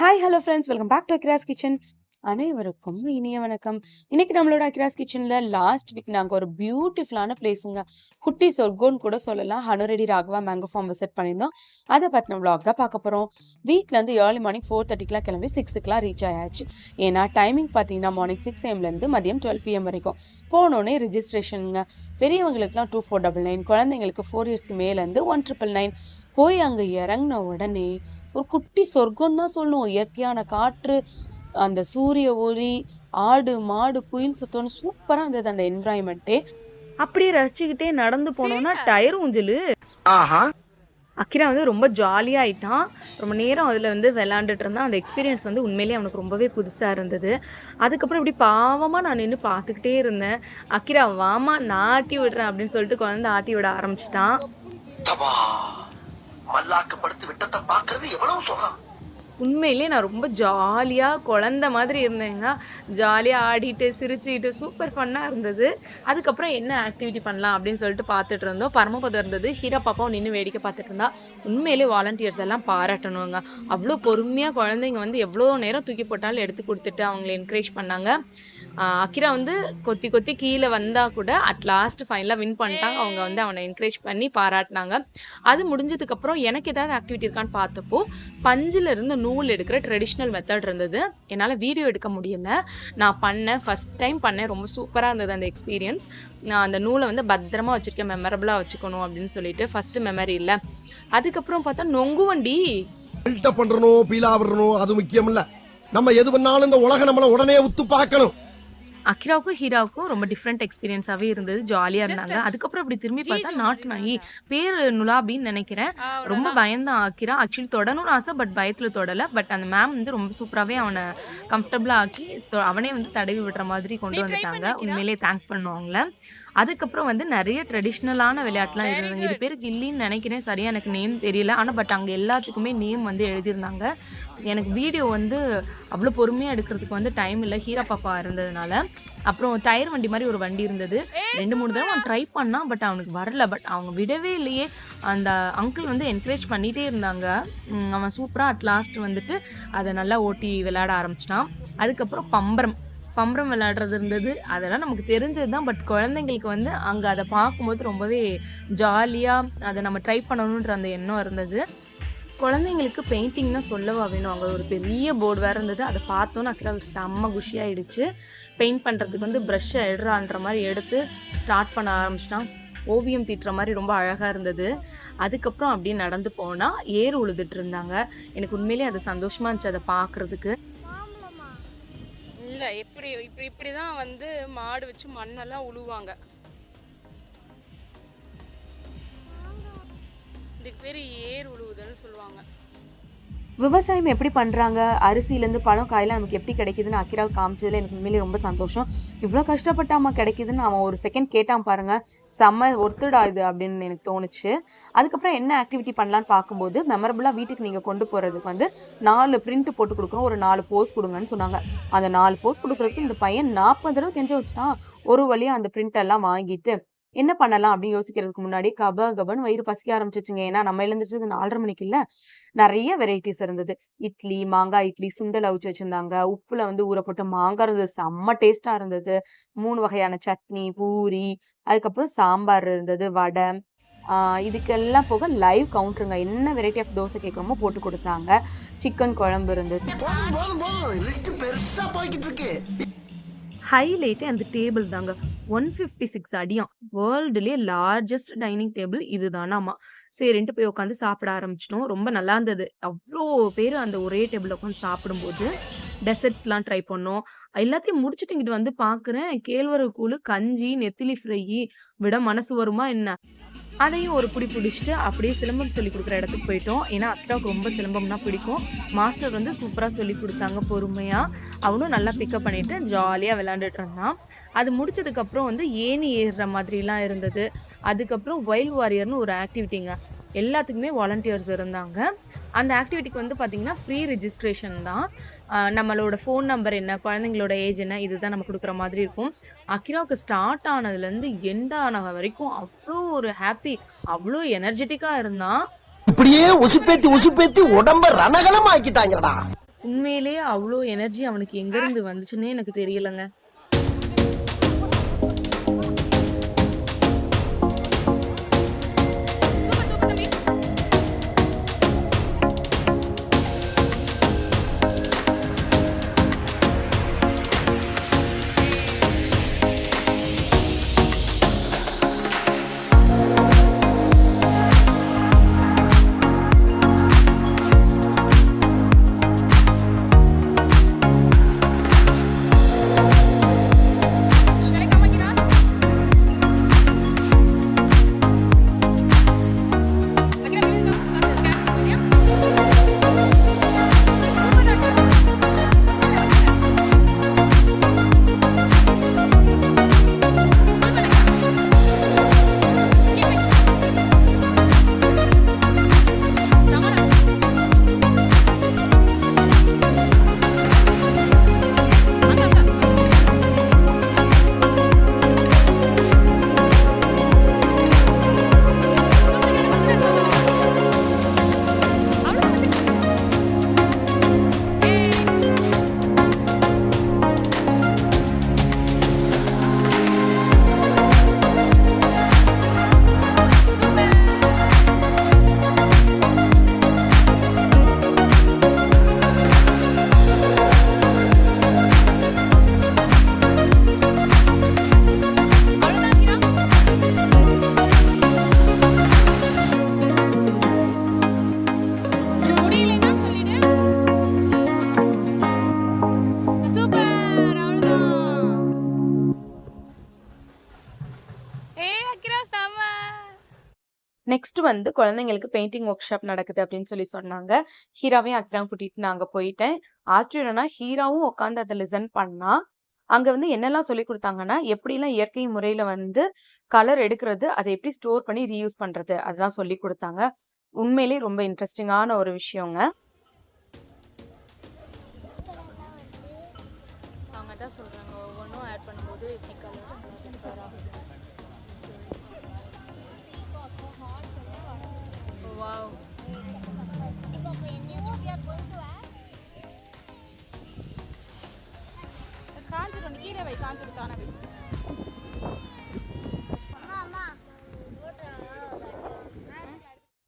Hi hello friends welcome back to across kitchen அனைவருக்கும் இனிய வணக்கம். இன்னைக்கு நம்மளோட அக்ராஸ் கிச்சனில் லாஸ்ட் வீக் நாங்கள் ஒரு பியூட்டிஃபுல்லான பிளேஸுங்க குட்டி சொர்க்கோன்னு கூட சொல்லலாம். Hanureddy Raghava mango farm visit பண்ணியிருந்தோம். அதை பற்றின விளாக் தான் பார்க்க போகிறோம் வீட்டிலேருந்து ஏர்லி மார்னிங் ஃபோர் தேர்ட்டிக்கெலாம் கிளம்பி சிக்ஸுக்கெலாம் ரீச் ஆயாச்சு. ஏன்னா டைமிங் பார்த்தீங்கன்னா மார்னிங் சிக்ஸ் ஏம்லேருந்து மதியம் டுவெல் பிஎம் வரைக்கும். போனோடனே ரிஜிஸ்ட்ரேஷனுங்க பெரியவங்களுக்குலாம் டூ ஃபோர் டபுள் நைன் குழந்தைங்களுக்கு ஃபோர் இயர்ஸ்க்கு மேலேருந்து ஒன் ட்ரிபிள் நைன் போய் அங்கே இறங்கின உடனே ஒரு குட்டி சொர்க்கம் தான் சொல்லுவோம் இயற்கையான காற்று அந்த சூரிய ஒளி ஆடு மாடு குயில் சுத்தம்னு சூப்பராக இருந்தது அந்த என்வரான்மெண்ட்டே அப்படியே ரசிச்சுக்கிட்டே நடந்து போனோம்னா டயர் ஊஞ்சல். ஆஹா. அக்கிரா வந்து ரொம்ப ஜாலியாக ஆயிட்டான். ரொம்ப நேரம் அதில் வந்து விளாண்டுட்டு இருந்தான். அந்த எக்ஸ்பீரியன்ஸ் வந்து உண்மையிலேயே அவனுக்கு ரொம்பவே புதுசாக இருந்தது. அதுக்கப்புறம் இப்படி பாவமாக நான் நின்று பார்த்துக்கிட்டே இருந்தேன். அக்கிரா வாமா நான் ஆட்டி விடுறேன் அப்படின்னு சொல்லிட்டு குழந்தை ஆட்டி விட ஆரம்பிச்சிட்டான். மல்லாக்கப்படுத்து விட்டத்தை பாக்குறது எவ்வளவு சுகம். உண்மையிலே நான் ரொம்ப ஜாலியாக குழந்த மாதிரி இருந்தேங்க. ஜாலியாக ஆடிட்டு சிரிச்சுக்கிட்டு சூப்பர் ஃபன்னாக இருந்தது. அதுக்கப்புறம் என்ன ஆக்டிவிட்டி பண்ணலாம் அப்படின்னு சொல்லிட்டு பார்த்துட்டு இருந்தோம். பரமபதம் இருந்தது. ஹீரா பாப்பாவும் நின்று வேடிக்கை பார்த்துட்டு இருந்தா. உண்மையிலே வாலண்டியர்ஸ் எல்லாம் பாராட்டணுங்க. அவ்வளோ பொறுமையாக குழந்தைங்க வந்து எவ்வளோ நேரம் தூக்கி போட்டாலும் எடுத்து கொடுத்துட்டு அவங்களை என்கரேஜ் பண்ணாங்க. அக்கிரா வந்து கொத்தி கொத்தி கீழே வந்தால் கூட அட் லாஸ்ட் ஃபைனலாக வின் பண்ணிட்டாங்க. அவங்க வந்து அவனை என்கரேஜ் பண்ணி பாராட்டினாங்க. அது முடிஞ்சதுக்கப்புறம் எனக்கு ஏதாவது ஆக்டிவிட்டி இருக்கான்னு பார்த்தப்போ பஞ்சிலிருந்து நூல் எடுக்கிற ட்ரெடிஷ்னல் மெத்தட் இருந்தது. என்னால் வீடியோ எடுக்க முடியல. நான் பண்ணேன். ஃபர்ஸ்ட் டைம் பண்ணேன். ரொம்ப சூப்பராக இருந்தது அந்த எக்ஸ்பீரியன்ஸ் நான் அந்த நூலை வந்து பத்திரமா வச்சுருக்கேன். மெமரபிளாக வச்சுக்கணும் அப்படின்னு சொல்லிட்டு ஃபஸ்ட்டு மெமரி இல்லை. அதுக்கப்புறம் பார்த்தா நொங்குவண்டி. பில்டப் பண்றணும் பீலா விடணும். அது முக்கியம் இல்லை. நம்ம எது பண்ணாலும் இந்த உலகம் நம்மளை உடனே உத்து பார்க்கணும். அக்கிராவுக்கும் ஹீராவுக்கும் ரொம்ப டிஃப்ரெண்ட் எக்ஸ்பீரியன்ஸாகவே இருந்தது. ஜாலியாக இருந்தாங்க. அதுக்கப்புறம் இப்படி திரும்பி பார்த்தா நாட்டு நாயி பேர் நுலாபின்னு நினைக்கிறேன். ரொம்ப பயந்தான் அக்கிரா. ஆக்சுவலி தொடணும்னு ஆசை பட் பயத்தில் தொடலை. பட் அந்த மேம் வந்து ரொம்ப சூப்பராகவே அவனை கம்ஃபர்டபுளாக ஆக்கி தொ- அவனே வந்து தடவி விடுற மாதிரி கொண்டு வந்துட்டாங்க. உண்மையிலேயே தேங்க் பண்ணோம் அவங்கள அதுக்கப்புறம் வந்து நிறைய ட்ரெடிஷ்னலான விளையாட்டுலாம் இருந்தது இது பேர் கில்லின்னு நினைக்கிறேன். சரியா எனக்கு நேம் தெரியல. ஆனால் பட் அங்கே எல்லாத்துக்குமே நேம் வந்து எழுதியிருந்தாங்க. எனக்கு வீடியோ வந்து அவ்வளோ பொறுமையாக எடுக்கிறதுக்கு வந்து டைம் இல்லை. ஹீரா பாப்பா இருந்ததுனால. அப்புறம் டயர் வண்டி மாதிரி ஒரு வண்டி இருந்தது. ரெண்டு மூணு தடவை அவன் ட்ரை பண்ணான் பட் அவனுக்கு வரல. பட் அவங்க விடவே இல்லையே. அந்த அங்கிள் வந்து என்கரேஜ் பண்ணிகிட்டே இருந்தாங்க. அவன் சூப்பராக அட் லாஸ்ட் வந்துட்டு அதை நல்லா ஓட்டி விளையாட ஆரம்பிச்சிட்டான். அதுக்கப்புறம் பம்பரம். பம்பரம் விளையாடுறது இருந்தது. அதெல்லாம் நமக்கு தெரிஞ்சது தான். பட் குழந்தைங்களுக்கு வந்து அங்கே அதை பார்க்கும்போது ரொம்பவே ஜாலியாக அதை நம்ம ட்ரை பண்ணணுன்ற அந்த எண்ணம் இருந்தது. குழந்தைங்களுக்கு பெயிண்டிங்னா சொல்லவா வேணும்? அங்கே ஒரு பெரிய போர்டு வேறு இருந்தது. அதை பார்த்தோன்னு ஆக்சுவலாக செம்ம குஷியாயிடுச்சு. பெயிண்ட் பண்ணுறதுக்கு வந்து ப்ரஷ்ஷை எடுறான்ற மாதிரி எடுத்து ஸ்டார்ட் பண்ண ஆரம்பிச்சிட்டான். ஓவியம் தீட்டுற மாதிரி ரொம்ப அழகாக இருந்தது. அதுக்கப்புறம் அப்படியே நடந்து போனால் ஏர் உழுதுட்டு இருந்தாங்க. எனக்கு உண்மையிலேயே அது சந்தோஷமாக இருந்துச்சு அதை பார்க்குறதுக்கு. இல்ல எப்படி இப்படி இப்படிதான் வந்து மாடு வச்சு மண்ணெல்லாம் உழுவாங்க. இதுக்கு பேரு ஏர் உழுவுதல்னு சொல்லுவாங்க. விவசாயம் எப்படி பண்ணுறாங்க அரிசியிலேருந்து பழம் காயெல்லாம் நமக்கு எப்படி கிடைக்குதுன்னு அக்கிராவுக்கு காமிச்சதுல எனக்கு உண்மையிலேயே ரொம்ப சந்தோஷம். இவ்வளோ கஷ்டப்பட்டாமா கிடைக்குதுன்னு அவன் ஒரு செகண்ட் கேட்டான் பாருங்க. செம்ம ஒருத்தடா இது அப்படின்னு எனக்கு தோணுச்சு. அதுக்கப்புறம் என்ன ஆக்டிவிட்டி பண்ணலான்னு பார்க்கும்போது மெமரபுளாக வீட்டுக்கு நீங்கள் கொண்டு போகிறதுக்கு வந்து நாலு பிரிண்ட் போட்டு கொடுக்குறோம் ஒரு நாலு போஸ் கொடுங்கன்னு சொன்னாங்க. அந்த நாலு போஸ் கொடுக்குறதுக்கு இந்த பையன் நாற்பது தடவை கெஞ்ச வச்சுட்டான். ஒரு வழியாக அந்த பிரிண்ட் எல்லாம் வாங்கிட்டு என்ன பண்ணலாம் அப்படின்னு யோசிக்கிறதுக்கு முன்னாடி கப கபன் வயிறு பசிக்க ஆரம்பிச்சிச்சுங்க. ஏன்னா நம்ம எழுந்திரிச்சது நாலரை மணிக்கு இல்ல. நிறைய வெரைட்டிஸ் இருந்தது. இட்லி மாங்காய் இட்லி சுண்டல் அவிச்சு வச்சிருந்தாங்க. உப்புல வந்து ஊற போட்டு மாங்காய் இருந்தது. செம்ம டேஸ்டா இருந்தது. மூணு வகையான சட்னி பூரி அதுக்கப்புறம் சாம்பார் இருந்தது வடை. ஆஹ் இதுக்கெல்லாம் போக லைவ் கவுண்டருங்க என்ன வெரைட்டி ஆஃப் தோசை கேட்குறோமோ போட்டு கொடுத்தாங்க. சிக்கன் குழம்பு இருந்தது. ஹைலைட்டே அந்த டேபிள் தாங்க. ஒன் ஃபிஃப்டி சிக்ஸ் அடியாம் வேர்ல்டுலேயே லார்ஜஸ்ட் டைனிங் டேபிள் இதுதானாமா சரின்ட்டு போய் உட்காந்து சாப்பிட ஆரம்பிச்சிட்டோம். ரொம்ப நல்லா இருந்தது. அவ்வளோ பேர் அந்த ஒரே டேபிள் உட்காந்து சாப்பிடும்போது டெசர்ட்ஸ்லாம் ட்ரை பண்ணோம். எல்லாத்தையும் முடிச்சுட்டு இங்கிட்டு வந்து பார்க்குறேன் கேழ்வரகு கூழ் கஞ்சி நெத்திலி ஃப்ரை விட மனசு வருமா என்ன? அதையும் ஒரு பிடி பிடிச்சிட்டு அப்படியே சிலம்பம் சொல்லி கொடுக்குற இடத்துக்கு போயிட்டோம். ஏன்னா அக்காவுக்கு ரொம்ப சிலம்பம்னா பிடிக்கும். மாஸ்டர் வந்து சூப்பராக சொல்லி கொடுத்தாங்க பொறுமையாக அவனும் நல்லா பிக்கப் பண்ணிட்டு ஜாலியாக விளாண்டுட்டு இருந்தான். அது முடிச்சதுக்கப்புறம் வந்து ஏணி ஏறுற மாதிரிலாம் இருந்தது. அதுக்கப்புறம் வைல்ட் வாரியர்னு ஒரு ஆக்டிவிட்டிங்க எல்லாத்துக்குமே வாலண்டியர்ஸ் இருந்தாங்க. அந்த ஆக்டிவிட்டிக்கு வந்து பார்த்தீங்கன்னா ஃப்ரீ ரெஜிஸ்ட்ரேஷன் தான். நம்மளோட ஃபோன் நம்பர் என்ன குழந்தைங்களோட ஏஜ் என்ன இதுதான் நம்ம கொடுக்குற மாதிரி இருக்கும். அக்கிராவுக்கு ஸ்டார்ட் ஆனதுலேருந்து எண்ட் ஆன வரைக்கும் அவ்வளோ ஒரு ஹாப்பி அவ்வளோ எனர்ஜெட்டிக்காக இருந்தான் இப்படியே உசுப்பேத்தி உசுப்பேத்தி உடம்ப ரணகலம் ஆக்கிட்டாங்கடா உண்மையிலேயே அவ்ளோ எனர்ஜி அவனுக்கு எங்கருந்து வந்துச்சுன்னே எனக்கு தெரியலங்க. நெக்ஸ்ட் வந்து குழந்தைங்களுக்கு பெயிண்டிங் ஒர்க் ஷாப் நடக்குது அப்படின்னு சொல்லி சொன்னாங்க. ஹீராவையும் அக்ராவும் கூட்டிட்டு நான் அங்க போயிட்டேன். ஆச்சரியம்னா ஹீராவும் உட்காந்து அதை லிசன் பண்ணா. அங்க வந்து என்னெல்லாம் சொல்லிக் கொடுத்தாங்கன்னா எப்படிலாம் இயற்கை முறையில வந்து கலர் எடுக்கிறது, அதை எப்படி ஸ்டோர் பண்ணி ரீயூஸ் பண்றது, அதெல்லாம் சொல்லிக் கொடுத்தாங்க உண்மையிலேயே ரொம்ப இன்ட்ரெஸ்டிங்கான ஒரு விஷயங்க.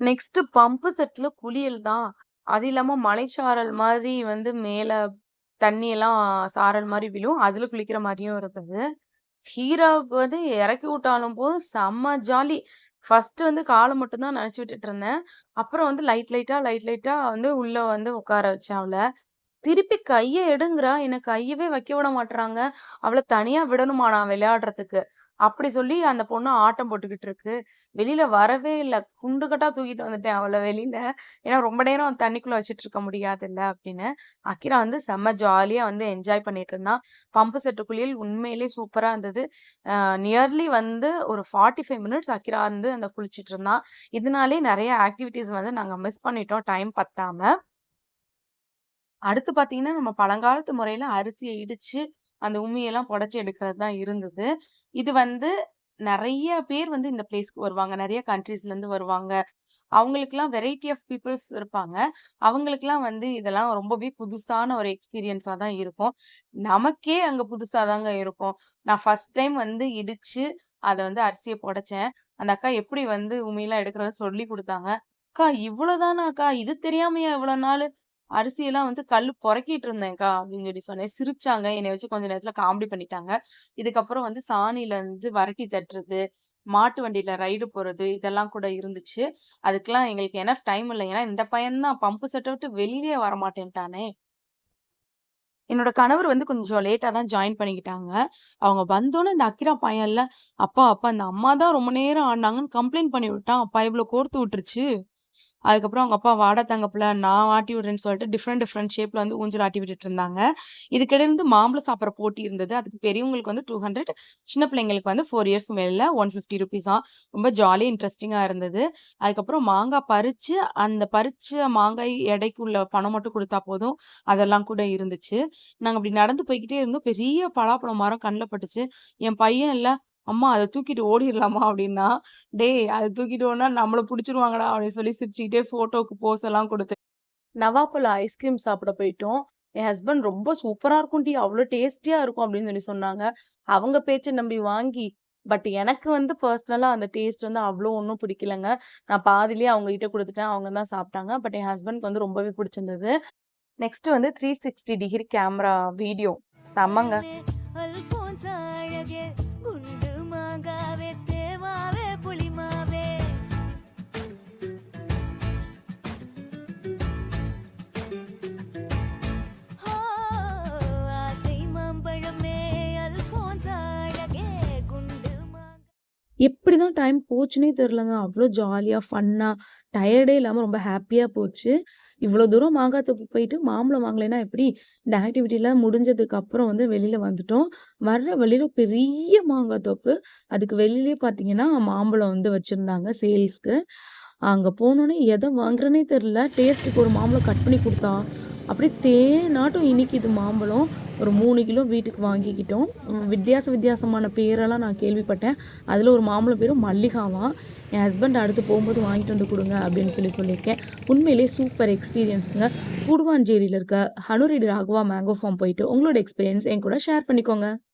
நெக்ஸ்ட் பம்பு செட்ல குளியல் தான். அது இல்லாம மலைச்சாரல் மாதிரி வந்து மேல தண்ணி எல்லாம் சாரல் மாதிரி விழும். அதுல குளிக்கிற மாதிரியும் இருந்தது. ஹீராவுக்கு வந்து இறக்கி விட்டாலும் போதும் செம்ம ஜாலி. ஃபர்ஸ்ட் வந்து காலை மட்டும்தான் நினச்சி விட்டுட்டு இருந்தேன். அப்புறம் வந்து லைட் லைட்டா, லைட் லைட்டா வந்து உள்ள வந்து உட்கார வச்சேன் அவளை திருப்பி கையை எடுங்கிறா. எனக்கு கையவே வைக்க விட மாட்றாங்க. அவளை தனியா விடணுமா நான் விளையாடுறதுக்கு. அப்படி சொல்லி அந்த பொண்ணு ஆட்டம் போட்டுக்கிட்டு இருக்கு. வெளியில வரவே இல்லை குண்டுகட்டா தூக்கிட்டு வந்துட்டேன் அவளை வெளியில. ஏன்னா ரொம்ப நேரம் தண்ணிக்குள்ள வச்சுட்டு இருக்க முடியாதுல்ல அப்படின்னு. அக்கிரா வந்து செம்ம ஜாலியா வந்து என்ஜாய் பண்ணிட்டு இருந்தான் பம்பு செட்டு குளியல் உண்மையிலேயே சூப்பரா இருந்தது. நியர்லி வந்து ஒரு 45 மினிட்ஸ் அக்கிரா வந்து அந்த குளிச்சிட்டு இருந்தான் இதனாலேயே நிறைய ஆக்டிவிட்டீஸ் வந்து நாங்க மிஸ் பண்ணிட்டோம் டைம் பத்தாம. அடுத்து பார்த்தீங்கன்னா, நம்ம பழங்காலத்து முறையில அரிசிய இடிச்சு, அந்த உமியெல்லாம் புடச்சி எடுக்கிறது தான் இருந்தது. இது வந்து நிறைய பேர் வந்து இந்த பிளேஸ்க்கு வருவாங்க. நிறைய கண்ட்ரீஸ்லேருந்து வருவாங்க. அவங்களுக்குலாம் வெரைட்டி ஆஃப் பீப்புள்ஸ் இருப்பாங்க. அவங்களுக்குலாம் வந்து இதெல்லாம் ரொம்பவே புதுசான ஒரு எக்ஸ்பீரியன்ஸா தான் இருக்கும். நமக்கே அங்க புதுசாக தாங்க இருக்கும். நான் ஃபர்ஸ்ட் டைம் வந்து இடிச்சு, அத வந்து அரிசியை புடைச்சேன். அந்த அக்கா எப்படி வந்து உமியெல்லாம் எடுக்கிறத சொல்லிக் கொடுத்தாங்க "அக்கா இவ்வளோதானா அக்கா? இது தெரியாமையா இவ்வளோ நாள் அரிசியெல்லாம் வந்து கல் புறக்கிட்டு இருந்தேன்க்கா" அப்படின்னு சொல்லி சொன்னேன். சிரிச்சாங்க. என்னை வச்சு கொஞ்ச நேரத்துல காமெடி பண்ணிட்டாங்க. இதுக்கப்புறம் வந்து சாணியில இருந்து வரட்டி தட்டுறது, மாட்டு வண்டியில ரைடு போறது, இதெல்லாம் கூட இருந்துச்சு. அதுக்கெல்லாம் எங்களுக்கு என்ன டைம் இல்லை ஏன்னா இந்த பையன் தான் பம்பு செட்டை விட்டு வெளியே வரமாட்டேன்ட்டானே. என்னோட கணவர் வந்து கொஞ்சம் லேட்டாக தான் ஜாயின் பண்ணிக்கிட்டாங்க. அவங்க வந்தோன்னே இந்த அக்கிரா பையன்ல, "அப்பா, அப்பா இந்த அம்மா தான் ரொம்ப நேரம் ஆடினாங்கன்னு கம்ப்ளைண்ட் பண்ணி விட்டான். பயபுல கோர்த்து விட்டுருச்சு." அதுக்கப்புறம் அவங்க அப்பா, "வாடா தங்கப்பில் நான் ஆட்டி விடுறேன்னு" சொல்லிட்டு டிஃப்ரெண்ட் டிஃப்ரெண்ட் ஷேப்பில் வந்து ஊஞ்சல் ஆட்டி விட்டுட்டு இருந்தாங்க. இதுக்கிடையே வந்து மாம்பழம் சாப்பிட்ற போட்டி இருந்தது. அதுக்கு பெரியவங்களுக்கு வந்து 200 சின்ன பிள்ளைங்களுக்கு வந்து ஃபோர் இயர்ஸ்க்கு மேலே ஒன் ஃபிஃப்டி ருபீஸாக ரொம்ப ஜாலியாக இன்ட்ரெஸ்டிங்காக இருந்தது. அதுக்கப்புறம் மாங்காய் பறித்து அந்த பறிச்ச மாங்காய் எடைக்கு உள்ள பணம் மட்டும் கொடுத்தா போதும். அதெல்லாம் கூட இருந்துச்சு. நாங்கள் அப்படி நடந்து போய்கிட்டே இருந்தோம். பெரிய பலாப்பழம் மரம் கண்ணில் பட்டுச்சு. என் பையன் எல்லாம் "அம்மா அதை தூக்கிட்டு ஓடிரலாமா?" அப்படின்னா "டேய் அதை தூக்கிட்டு ஓடுனா நம்மளை பிடிச்சிருவாங்கடா அப்படின்னு சொல்லி சிரிச்சுக்கிட்டே ஃபோட்டோவுக்கு போஸ் எல்லாம் கொடுத்து நவாப்பழ ஐஸ்கிரீம் சாப்பிட போயிட்டோம். என் ஹஸ்பண்ட் ரொம்ப சூப்பராக இருக்கும் டீ அவ்வளோ டேஸ்டியாக இருக்கும் அப்படின்னு சொல்லி சொன்னாங்க. அவங்க பேச்சை நம்பி வாங்கி, பட் எனக்கு வந்து பர்சனலாக அந்த டேஸ்ட் வந்து அவ்வளோ ஒன்றும் பிடிக்கலங்க. நான் பாதிலேயே அவங்க கொடுத்துட்டேன் அவங்க தான் சாப்பிட்டாங்க. பட் என் ஹஸ்பண்ட்க்கு வந்து ரொம்பவே பிடிச்சிருந்தது. நெக்ஸ்ட் வந்து 360 டிகிரி கேமரா வீடியோ. செம்மங்க. அல்போன்சா மாங்காவே தேவாவே புளிமாவே ஹோ, ஆசை மாம்பழமே எப்படிதான் டைம் போச்சுன்னே தெரியலங்க. அவ்வளோ ஜாலியா, ஃபன்னாக டயர்டே இல்லாம ரொம்ப ஹாப்பியாக போச்சு. இவ்வளோ தூரம் மாங்காய் தோப்பு போயிட்டு மாம்பழம் வாங்கலைன்னா எப்படி? இந்த ஆக்டிவிட்டிலாம் முடிஞ்சதுக்கு அப்புறம் வந்து வெளியில வந்துட்டோம். வர்ற வழியில பெரிய மாங்காய் தோப்பு. அதுக்கு வெளியிலேயே பார்த்தீங்கன்னா, மாம்பழம் வந்து வச்சுருந்தாங்க சேல்ஸ்க்கு. அங்கே போனோன்னே எதை வாங்குறேன்னே தெரில டேஸ்ட்டுக்கு ஒரு மாம்பழம் கட் பண்ணி கொடுத்தா அப்படியே தேனாட்டம் இனிக்குது மாம்பழம். ஒரு மூணு கிலோ வீட்டுக்கு வாங்கிக்கிட்டோம். வித்தியாச வித்தியாசமான பேரெல்லாம் நான் கேள்விப்பட்டேன். அதில் ஒரு மாம்பழம் பேரும் மல்லிகாவாம். என் ஹஸ்பண்ட் அடுத்து போகும்போது வாங்கிட்டு வந்து கொடுங்க அப்படின்னு சொல்லி சொல்லியிருக்கேன். உண்மையிலேயே சூப்பர் எக்ஸ்பீரியன்ஸுங்க கூடுவாஞ்சேரியில் இருக்க ஹனுரிடி ராகவா மேங்கோ ஃபார்ம் போயிட்டு உங்களோட எக்ஸ்பீரியன்ஸ் என் கூட ஷேர் பண்ணிக்கோங்க.